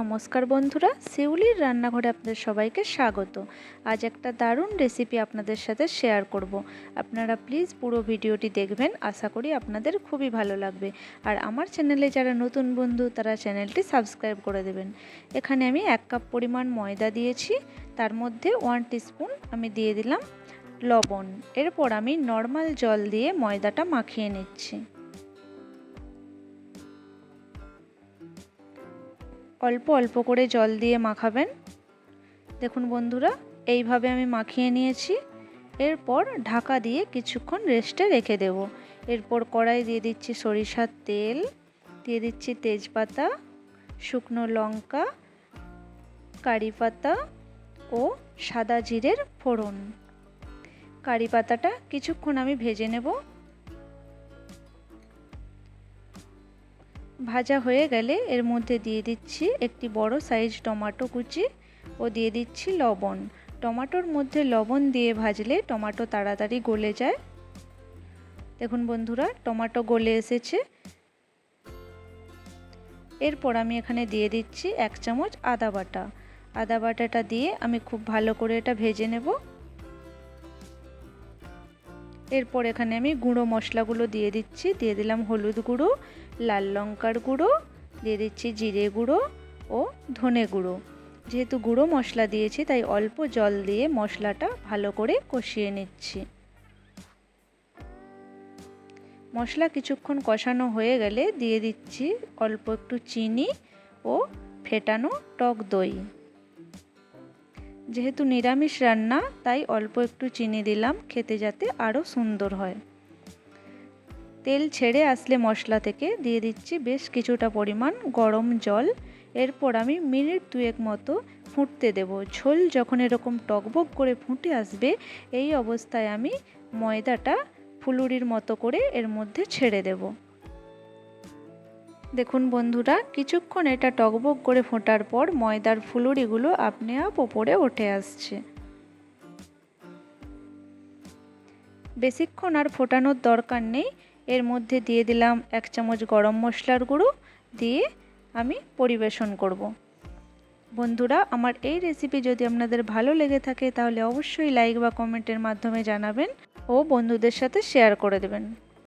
নমস্কার বন্ধুরা শিউলির রান্নাঘরে আপনাদের সবাইকে স্বাগত। আজ একটা দারুণ রেসিপি আপনাদের সাথে শেয়ার করব। আপনারা প্লিজ পুরো ভিডিওটি দেখবেন, আশা করি আপনাদের খুবই ভালো লাগবে। আর আমার চ্যানেলে যারা নতুন বন্ধু, তারা চ্যানেলটি সাবস্ক্রাইব করে দেবেন। এখানে আমি এক কাপ পরিমাণ ময়দা দিয়েছি, তার মধ্যে ওয়ান টিস্পুন আমি দিয়ে দিলাম লবণ। এরপর আমি নর্মাল জল দিয়ে ময়দাটা মাখিয়ে নিচ্ছি। অল্প অল্প করে জল দিয়ে মাখাবেন। দেখুন বন্ধুরা, এইভাবে আমি মাখিয়ে নিয়েছি। এরপর ঢাকা দিয়ে কিছুক্ষণ রেস্টে রেখে দেব। এরপর কড়াই দিয়ে দিচ্ছি সরিষার তেল, দিয়ে দিচ্ছি তেজপাতা, শুকনো লঙ্কা, কারি পাতা ও সাদা জিরের ফোড়ন। কারি পাতাটা কিছুক্ষণ আমি ভেজে নেব। ভাজা হয়ে গেলে এর মধ্যে দিয়ে দিচ্ছি একটি বড় সাইজ টমেটো কুচি ও দিয়ে দিচ্ছি লবণ। টমাটোর মধ্যে লবণ দিয়ে ভাজলে টমাটো তাড়াতাড়ি গলে যায়। দেখুন বন্ধুরা, টমাটো গলে এসেছে। এরপর আমি এখানে দিয়ে দিচ্ছি এক চামচ আদা বাটা। আদা বাটাটা দিয়ে আমি খুব ভালো করে এটা ভেজে নেব। এরপর এখানে আমি গুঁড়ো মশলাগুলো দিয়ে দিচ্ছি। দিয়ে দিলাম হলুদ গুঁড়ো, লাল লঙ্কার গুঁড়ো, দিয়ে দিচ্ছি জিরে গুঁড়ো ও ধনে গুঁড়ো। যেহেতু গুঁড়ো মশলা দিয়েছি, তাই অল্প জল দিয়ে মশলাটা ভালো করে কষিয়ে নিচ্ছি। মশলা কিছুক্ষণ কষানো হয়ে গেলে দিয়ে দিচ্ছি অল্প একটু চিনি ও ফেটানো টক দই। যেহেতু নিরামিষ রান্না, তাই অল্প একটু চিনি দিলাম, খেতে যাতে আরও সুন্দর হয়। তেল ছেড়ে আসলে মশলা থেকে দিয়ে দিচ্ছি বেশ কিছুটা পরিমাণ গরম জল। এরপর আমি মিনিট দুয়েক মতো ফুটতে দেব। ঝোল যখন এরকম টকবক করে ফুটে আসবে, এই অবস্থায় আমি ময়দাটা ফুলুরির মতো করে এর মধ্যে ছেড়ে দেব। দেখুন বন্ধুরা, কিছুক্ষণ এটা টকবক করে ফোটার পর ময়দার ফুলুরিগুলো আপনি আপ ওপরে উঠে আসছে। বেশিক্ষণ আর ফোটানোর দরকার নেই। এর মধ্যে দিয়ে দিলাম এক চামচ গরম মশলার গুঁড়ো, দিয়ে আমি পরিবেশন করব। বন্ধুরা, আমার এই রেসিপি যদি আপনাদের ভালো লেগে থাকে, তাহলে অবশ্যই লাইক বা কমেন্টের মাধ্যমে জানাবেন ও বন্ধুদের সাথে শেয়ার করে দেবেন।